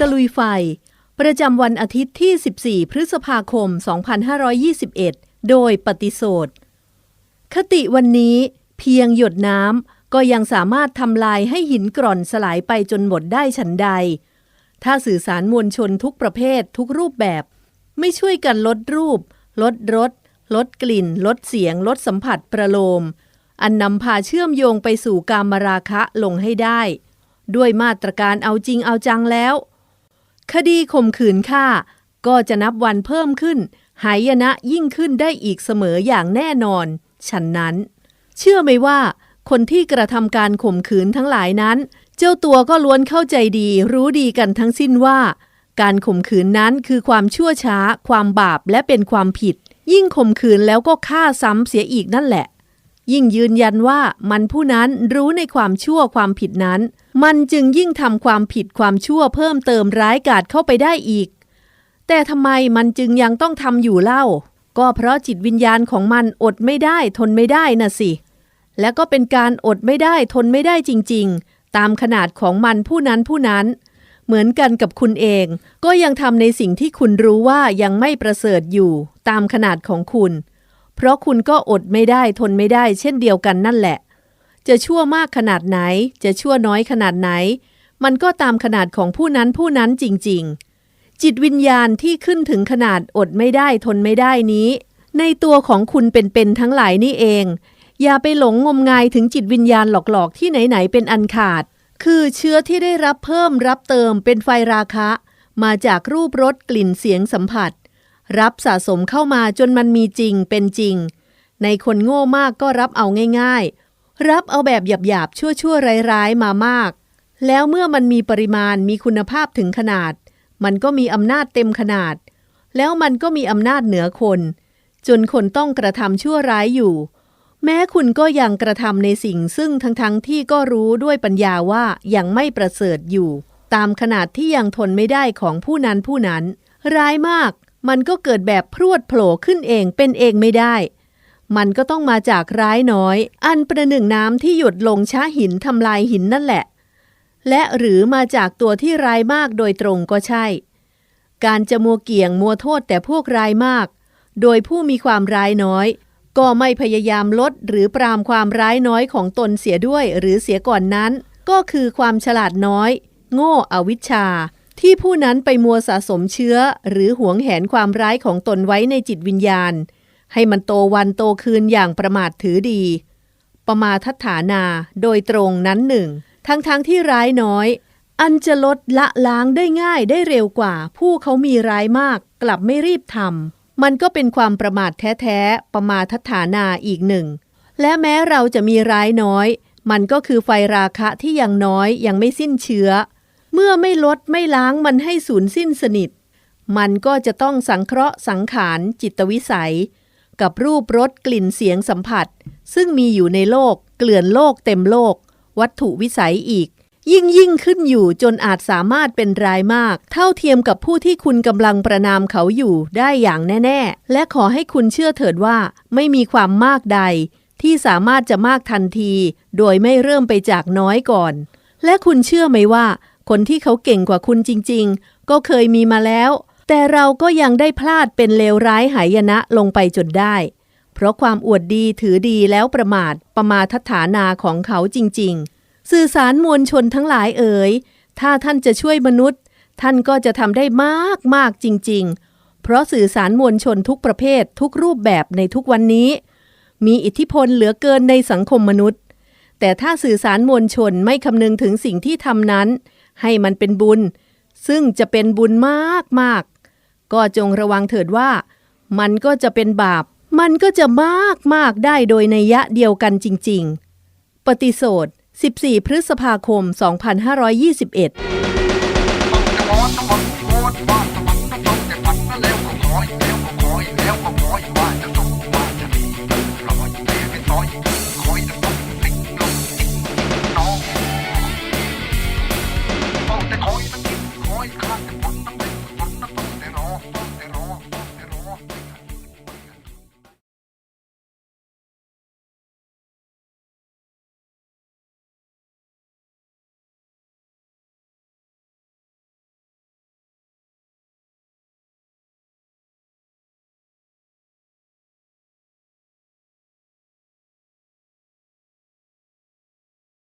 ตะลุยไฟ ประจำวันอาทิตย์ที่ 14 พฤษภาคม 2521 โดยปฏิโสธคติวันนี้เพียงหยดน้ำก็ยังสามารถทำลายให้หินกร่อนสลายไปจนหมดได้ฉันใด ถ้าสื่อสารมวลชนทุกประเภททุกรูปแบบ ไม่ช่วยกันลดรูป ลดรสลดกลิ่น ลดเสียง ลดสัมผัสประโลม อันนำพาเชื่อมโยงไปสู่การมราคะลงให้ได้ ด้วยมาตรการเอาจริงเอาจังแล้ว คดีข่มขืนฆ่า ก็จะนับวันเพิ่มขึ้น หายนะยิ่งขึ้นได้อีกเสมออย่างแน่นอน ฉันนั้น เชื่อไหมว่า คนที่กระทำการข่มขืนทั้งหลายนั้น เจ้าตัวก็ล้วนเข้าใจดี รู้ดีกันทั้งสิ้นว่า การข่มขืนนั้นคือความชั่วช้า ความบาปและเป็นความผิด ยิ่งข่มขืนแล้วก็ฆ่าซ้ำเสียอีกนั่นแหละ ยิ่งยืนยันว่ามันผู้นั้นรู้ในความชั่วความผิดนั้น มันจึงยิ่งทำความผิดความชั่วเพิ่มเติมร้ายกาจเข้าไปได้อีก แต่ทำไมมันจึงยังต้องทำอยู่เล่า ก็เพราะจิตวิญญาณของมันอดไม่ได้ทนไม่ได้น่ะสิ และก็เป็นการอดไม่ได้ทนไม่ได้จริง ๆ ตามขนาดของมันผู้นั้นผู้นั้นเหมือนกันกับคุณเอง ก็ยังทำในสิ่งที่คุณรู้ว่ายังไม่ประเสริฐอยู่ ตามขนาดของคุณ เพราะคุณก็อดไม่ได้ทนไม่ได้ เช่นเดียวกันนั่นแหละ จะชั่วมากขนาดไหน จะชั่วน้อยขนาดไหน มันก็ตามขนาดของผู้นั้นผู้นั้นจริง ๆ จิตวิญญาณที่ขึ้นถึงขนาดอดไม่ได้ทนไม่ได้นี้ ในตัวของคุณเป็นๆทั้งหลายนี่เอง อย่าไปหลงงมงายถึงจิตวิญญาณหลอกๆ ที่ไหนๆเป็นอันขาด คือเชื้อที่ได้รับเพิ่มรับเติมเป็นไฟราคะ มาจากรูปรสกลิ่นเสียงสัมผัส รับสะสมเข้ามาจนมันมีจริงเป็นจริง ในคนโง่มากก็รับเอาง่าย ๆ รับเอาแบบหยาบๆ ชั่วๆ ร้ายๆ มามาก แล้วเมื่อมันมีปริมาณมีคุณภาพถึงขนาด มันก็มีอำนาจเต็มขนาด แล้วมันก็มีอำนาจเหนือคน จนคนต้องกระทำชั่วร้ายอยู่ แม้คุณก็ยังกระทำในสิ่งซึ่งทั้งๆทที่ก็รู้ด้วยปัญญาว่ายังไม่ประเสริฐอยู่ ตามขนาดที่ยังทนไม่ได้ของผู้นั้นผู้นั้น ร้ายมาก มันก็เกิดแบบพรวดโผล่ขึ้นเองเป็นเองไม่ได้ มันก็ต้องมาจากร้ายน้อย อันประหนึ่งน้ำที่หยดลงช้าหินทำลายหินนั่นแหละ และหรือมาจากตัวที่ร้ายมากโดยตรงก็ใช่ การจะมัวเกี่ยงมัวโทษแต่พวกร้ายมาก โดยผู้มีความร้ายน้อย ก็ไม่พยายามลดหรือปรามความร้ายน้อยของตนเสียด้วยหรือเสียก่อนนั้น ก็คือความฉลาดน้อย โง่อวิชชา ที่ผู้นั้นไปมัวสะสมเชื้อ หรือหวงแหนความร้ายของตนไว้ในจิตวิญญาณ ให้มันโตวันโตคืนอย่างประมาทถือดี ประมาทัฐานาโดยตรงนั้นหนึ่ง ทั้งๆทที่ร้ายน้อย อันจะลดละล้างได้ง่ายได้เร็วกว่า ผู้เขามีร้ายมาก กลับไม่รีบทำมันก็เป็นความประมาทแท้ๆประมาทัฐานาอีกหนึ่ง และแม้เราจะมีร้ายน้อย มันก็คือไฟราคะที่ยังน้อยยังไม่สิ้นเชื้อ เมื่อไม่ลดไม่ล้างมันให้สูญสิ้นสนิท มันก็จะต้องสังเคราะห์สังขารจิตวิสัย กับรูปรสกลิ่นเสียงสัมผัส ซึ่งมีอยู่ในโลก เกลื่อนโลกเต็มโลก วัตถุวิสัยอีก ยิ่งยิ่งขึ้นอยู่จนอาจสามารถเป็นรายมาก เท่าเทียมกับผู้ที่คุณกำลังประนามเขาอยู่ได้อย่างแน่ ๆ และขอให้คุณเชื่อเถิดว่า ไม่มีความมากใด ที่สามารถจะมากทันที โดยไม่เริ่มไปจากน้อยก่อน และคุณเชื่อไหมว่า คนที่เขาเก่งกว่าคุณจริง ๆ ก็เคยมีมาแล้ว แต่เราก็ยังได้พลาดเป็นเลวร้ายหายนะลงไปจนได้ เพราะความอวดดีถือดีแล้วประมาทประมาทฐานาของเขาจริง ๆ สื่อสารมวลชนทั้งหลายเอ๋ย ถ้าท่านจะช่วยมนุษย์ ท่านก็จะทำได้มากมากจริง ๆ เพราะสื่อสารมวลชนทุกประเภททุกรูปแบบในทุกวันนี้ มีอิทธิพลเหลือเกินในสังคมมนุษย์แต่ถ้าสื่อสารมวลชนไม่คำนึงถึงสิ่งที่ทำนั้น ให้มันเป็นบุญ ซึ่งจะเป็นบุญมากมากก็จงระวังเถิดว่า มันก็จะเป็นบาป มันก็จะมากมากได้โดยในยะเดียวกันจริง ๆ ปฏิโสธ14 พฤษภาคม 2521